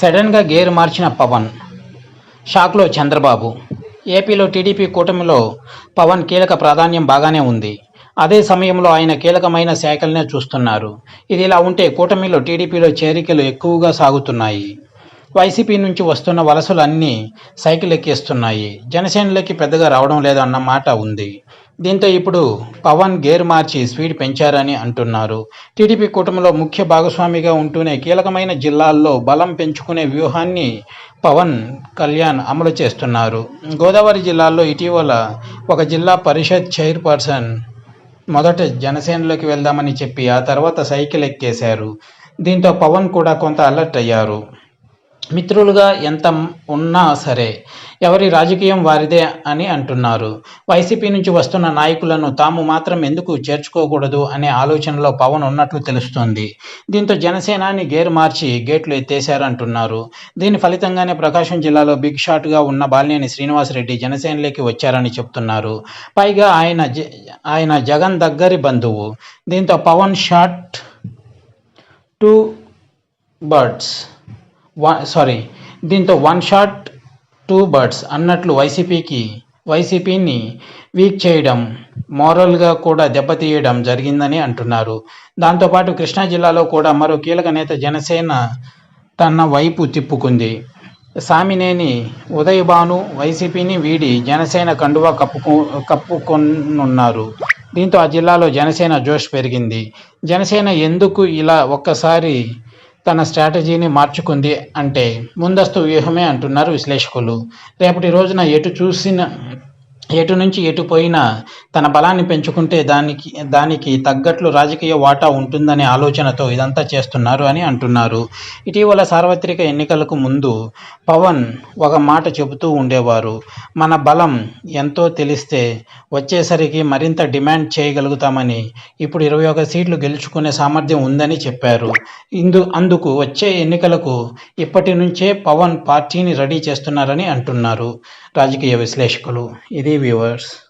సడన్గా గేరు మార్చిన పవన్. షాక్లో చంద్రబాబు. ఏపీలో టీడీపీ కూటమిలో పవన్ కీలక ప్రాధాన్యం బాగానే ఉంది. అదే సమయంలో ఆయన కీలకమైన శాఖలనే చూస్తున్నారు. ఇది ఇలా ఉంటే కూటమిలో టీడీపీలో చేరికలు ఎక్కువగా సాగుతున్నాయి. వైసీపీ నుంచి వస్తున్న వలసలు అన్నీ సైకిల్ ఎక్కేస్తున్నాయి జనసేనలోకి పెద్దగా రావడం లేదన్న మాట ఉంది. దీంతో ఇప్పుడు పవన్ గేర్ మార్చి స్పీడ్ పెంచారని అంటున్నారు. టీడీపీ కూటమిలో ముఖ్య భాగస్వామిగా ఉంటూనే కీలకమైన జిల్లాల్లో బలం పెంచుకునే వ్యూహాన్ని పవన్ కళ్యాణ్ అమలు చేస్తున్నారు. గోదావరి జిల్లాలో ఇటీవల ఒక జిల్లా పరిషత్ చైర్పర్సన్ మొదట జనసేనలోకి వెళ్దామని చెప్పి ఆ తర్వాత సైకిల్ ఎక్కేశారు. దీంతో పవన్ కూడా కొంత అలర్ట్ అయ్యారు. మిత్రులుగా ఎంత ఉన్నా సరే ఎవరి రాజకీయం వారిదే అని అంటున్నారు. వైసీపీ నుంచి వస్తున్న నాయకులను తాము మాత్రం ఎందుకు చేర్చుకోకూడదు అనే ఆలోచనలో పవన్ ఉన్నట్లు తెలుస్తోంది. దీంతో జనసేనాని గేరు మార్చి గేట్లు ఎత్తేశారంటున్నారు. దీని ఫలితంగానే ప్రకాశం జిల్లాలో బిగ్ షాట్గా ఉన్న బాలినేని శ్రీనివాసరెడ్డి జనసేనలోకి వచ్చారని చెప్తున్నారు. పైగా ఆయన జ- ఆయన జగన్ దగ్గరి బంధువు. దీంతో Pavan shot two birds sorry దీంతో వన్ షాట్ టూ బర్డ్స్ అన్నట్లు వైసీపీకి వైసీపీని వీక్ చేయడం మోరల్గా కూడా దెబ్బతీయడం జరిగిందని అంటున్నారు. దాంతోపాటు కృష్ణా జిల్లాలో కూడా మరో కీలక నేత జనసేన తన వైపు తిప్పుకుంది. సామినేని ఉదయభాను వైసీపీని వీడి జనసేన కండువా కప్పుకు కప్పుకొనున్నారు. దీంతో ఆ జిల్లాలో జనసేన జోష్ పెరిగింది. జనసేన ఎందుకు ఇలా ఒక్కసారి తన స్ట్రాటజీని మార్చుకుంది అంటే ముందస్తు వ్యూహమే అంటున్నారు విశ్లేషకులు. రేపటి రోజున ఎటు చూసిన ఎటు నుంచి ఎటు పోయినా తన బలాన్ని పెంచుకుంటే దానికి దానికి తగ్గట్లు రాజకీయ వాటా ఉంటుందనే ఆలోచనతో ఇదంతా చేస్తున్నారు అని అంటున్నారు. ఇటీవల సార్వత్రిక ఎన్నికలకు ముందు పవన్ ఒక మాట చెబుతూ ఉండేవారు. మన బలం ఎంతో తెలిస్తే వచ్చేసరికి మరింత డిమాండ్ చేయగలుగుతామని ఇప్పుడు ఇరవై ఒక సీట్లు గెలుచుకునే సామర్థ్యం ఉందని చెప్పారు. ఇందు అందుకు వచ్చే ఎన్నికలకు ఇప్పటి నుంచే పవన్ పార్టీని రెడీ చేస్తున్నారని అంటున్నారు రాజకీయ విశ్లేషకులు. ఇది viewers.